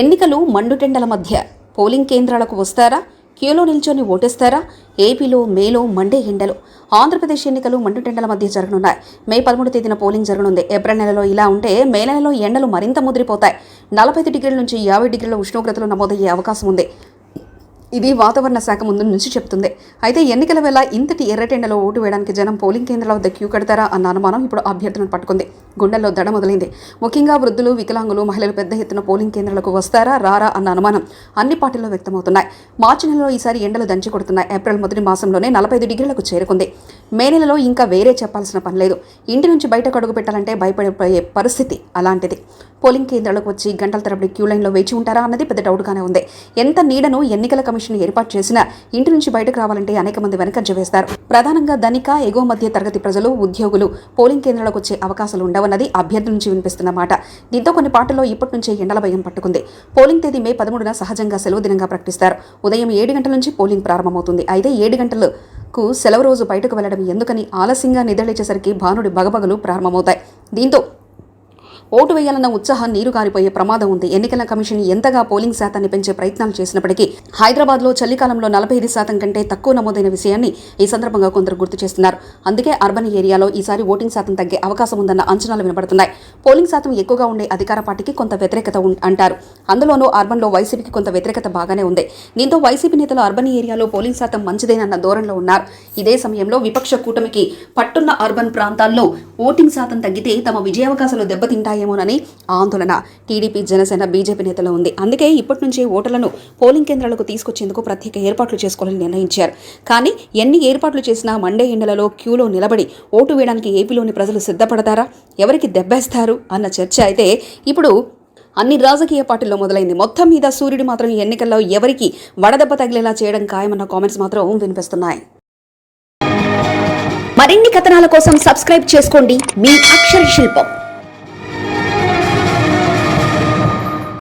ఎన్నికలు మండుటెండల మధ్య పోలింగ్ కేంద్రాలకు వస్తారా? క్యూలో నిల్చొని ఓటేస్తారా? ఏపీలో మేలో మండే ఎండలు. ఆంధ్రప్రదేశ్ ఎన్నికలు మండుటెండల మధ్య జరగనున్నాయి. మే పదమూడు తేదీన పోలింగ్ జరగనుంది. ఏప్రిల్ నెలలో ఇలా ఉంటే మే నెలలో ఎండలు మరింత ముదిరిపోతాయి. నలభై ఐదు డిగ్రీల నుంచి యాభై డిగ్రీల ఉష్ణోగ్రతలు నమోదయ్యే అవకాశం ఉంది. ఇది వాతావరణ శాఖ ముందు నుంచి చెప్తుంది. అయితే ఎన్నికల వేళ ఇంతటి ఎర్రటెండలో ఓటు వేయడానికి జనం పోలింగ్ కేంద్రాల వద్ద క్యూ కడతారా అన్న అనుమానం ఇప్పుడు అభ్యర్థులను పట్టుకుంది. గుండెల్లో దడ మొదలైంది. ముఖ్యంగా వృద్ధులు వికలాంగులు మహిళలు పెద్ద ఎత్తున పోలింగ్ కేంద్రాలకు వస్తారా రారా అన్న అనుమానం అన్ని పార్టీల్లో వ్యక్తమవుతున్నాయి. మార్చి నెలలో ఈసారి ఎండలు దంచి కొడుతున్నాయి. ఏప్రిల్ మొదటి మాసంలోనే నలభై ఐదు డిగ్రీలకు చేరుకుంది. మే నెలలో ఇంకా వేరే చెప్పాల్సిన పని లేదు. ఇంటి నుంచి బయటకు అడుగు పెట్టాలంటే భయపడిపోయే పరిస్థితి అలాంటిది. పోలింగ్ కేంద్రాలకు వచ్చి గంటల తరబడి క్యూ లైన్లో వేచి ఉంటారా అన్నది పెద్ద డౌట్గానే ఉంది. ఎంత నీడను ఎన్నికల కమిషన్ ఏర్పాటు చేసిన ఇంటి నుంచి బయటకు రావాలంటే అనేక మంది వెనకజ్జ వేస్తారు. ప్రధానంగా ధనిక ఎగువ మధ్య తరగతి ప్రజలు ఉద్యోగులు పోలింగ్ కేంద్రాలకు వచ్చే అవకాశాలు ఉండవన్నది అభ్యర్థుల నుంచి వినిపిస్తున్న మాట. దీంతో కొన్ని పాటల్లో ఇప్పటి నుంచే ఎండల భయం పట్టుకుంది. పోలింగ్ తేదీ మే పదమూడున సహజంగా సెలవు దినంగా ప్రకటిస్తారు. ఉదయం ఏడు గంటల నుంచి పోలింగ్ ప్రారంభమవుతుంది. అయితే ఏడు గంటలకు సెలవు రోజు బయటకు వెళ్ళడం ఎందుకని ఆలస్యంగా నిద్రలేచేసరికి భానుడి బగబగలు ప్రారంభమవుతాయి. దీంతో ఓటు వేయాలన్న ఉత్సాహం నీరు గారిపోయే ప్రమాదం ఉంది. ఎన్నికల కమిషన్ ఎంతగా పోలింగ్ శాతాన్ని పెంచే ప్రయత్నాలు చేసినప్పటికీ హైదరాబాద్లో చలికాలంలో నలభై ఐదు శాతం కంటే తక్కువ నమోదైన విషయాన్ని ఈ సందర్భంగా కొందరు గుర్తు చేస్తున్నారు. అందుకే అర్బన్ ఏరియాలో ఈసారి ఓటింగ్ శాతం తగ్గే అవకాశం ఉందన్న అంచనాలు వినబడుతున్నాయి. పోలింగ్ శాతం ఎక్కువగా ఉండే అధికార పార్టీకి కొంత వ్యతిరేకత అంటారు. అందులోనూ అర్బన్లో వైసీపీకి కొంత వ్యతిరేకత బాగానే ఉంది. దీంతో వైసీపీ నేతలు అర్బన్ ఏరియాలో పోలింగ్ శాతం మంచిదేనన్న ధోరణిలో ఉన్నారు. ఇదే సమయంలో విపక్ష కూటమికి పట్టున్న అర్బన్ ప్రాంతాల్లో ఓటింగ్ శాతం తగ్గితే తమ విజయావకాశాలు వస్తాయేమోనని ఆందోళన. టీడీపీ జనసేన బీజేపీ నేతలో ఉంది. అందుకే ఇప్పటి నుంచే ఓటర్లను పోలింగ్ కేంద్రాలకు తీసుకొచ్చేందుకు ప్రత్యేక ఏర్పాట్లు చేసుకోవాలని నిర్ణయించారు. కానీ ఎన్ని ఏర్పాట్లు చేసినా మండే ఎండలలో క్యూలో నిలబడి ఓటు వేయడానికి ఏపీలోని ప్రజలు సిద్ధపడతారా? ఎవరికి దెబ్బేస్తారు? అన్న చర్చ అయితే ఇప్పుడు అన్ని రాజకీయ పార్టీల్లో మొదలైంది. మొత్తం మీద సూర్యుడు మాత్రం ఈ ఎన్నికల్లో ఎవరికి వడదెబ్బ తగిలేలా చేయడం ఖాయమన్న కామెంట్స్ మాత్రం వినిపిస్తున్నాయి. మరిన్ని కథనాల కోసం సబ్స్క్రైబ్ చేసుకోండి. మీ అక్షర శిల్పం.